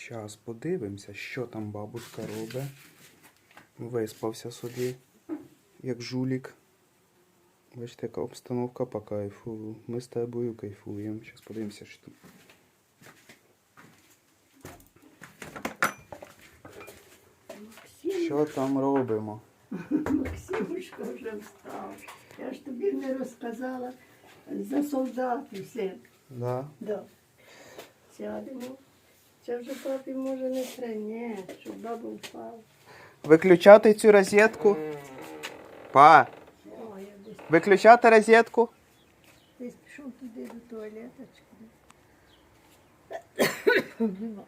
Щас подивимося, що там бабушка робить. Виспався собі, як жулік. Бачите, яка обстановка по кайфу. Ми з тобою кайфуємо. Зараз подивимося, що там. Що там робимо? Максимушка вже встав. Я ж тобі не розказала за солдатів все. Да. Да. Сядемо. Це вже папі може не треба, щоб баба впала. Виключати цю розетку. Па, О, я десь, виключати розетку. десь пішов туди до туалеточки. Нема.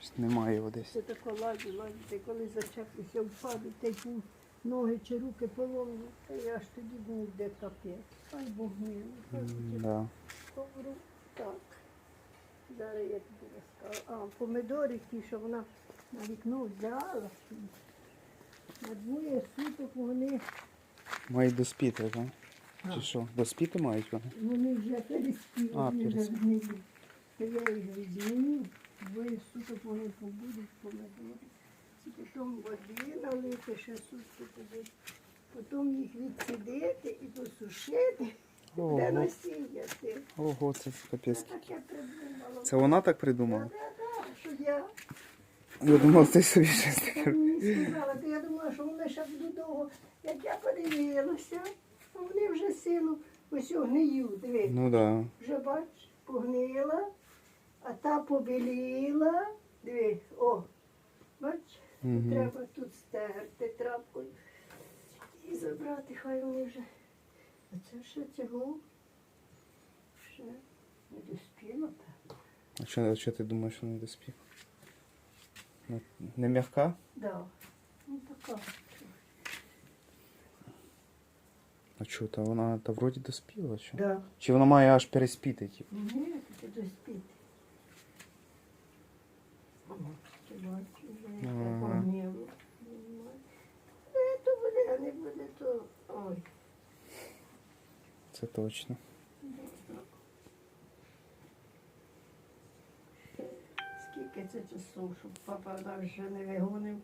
Щось Немає його десь. Це тако лазю, лазю, ти коли зачепився впаду, та й пу- ноги чи руки поломні, та я ж тоді був де капець. Хай Бог милий, хай буде Да. Говорю, так. Зараз я тобі розкажу. А, помидори ті, що вона на вікно взяла. На двоє суток вони, Мають доспіти, так? Чи що? Доспіти мають вони? вони вже переспіли, А, вони вже переспіли. гнилі. То я їх візьму, двоє суток вони побудуть помидори. Потім води налити, ще сутки туди. Потім їх відсидити і посушити, де Ого, насіяти. ого, це капець. таке придумала. Це вона так придумала? Що я Я думав, ти собі щось таке. мені сказала, то я думала, що вони ще будуть довго. Як я подивилася, а вони вже сину ось гниють. Диви, Ну да. вже бач, погнила, а та побіліла. Диви, о, бач, Мгм. треба тут стерти трапкою і забрати, хай вони вже. А це ще цього. Ще не доспіло, певно. А що, що ти думаєш, що не доспів? Ну, Не м'яка? Да. Ну така. А що, та вона та вроді доспіла, що? Да. Чи вона має аж переспіти, типу? Ні, ти доспіти. О, ти бачиш, вже яке Ага. погнило. Не, то буде, а не буде, то... Ой. Це точно. Скільки це часу, щоб папа нас вже не вигонив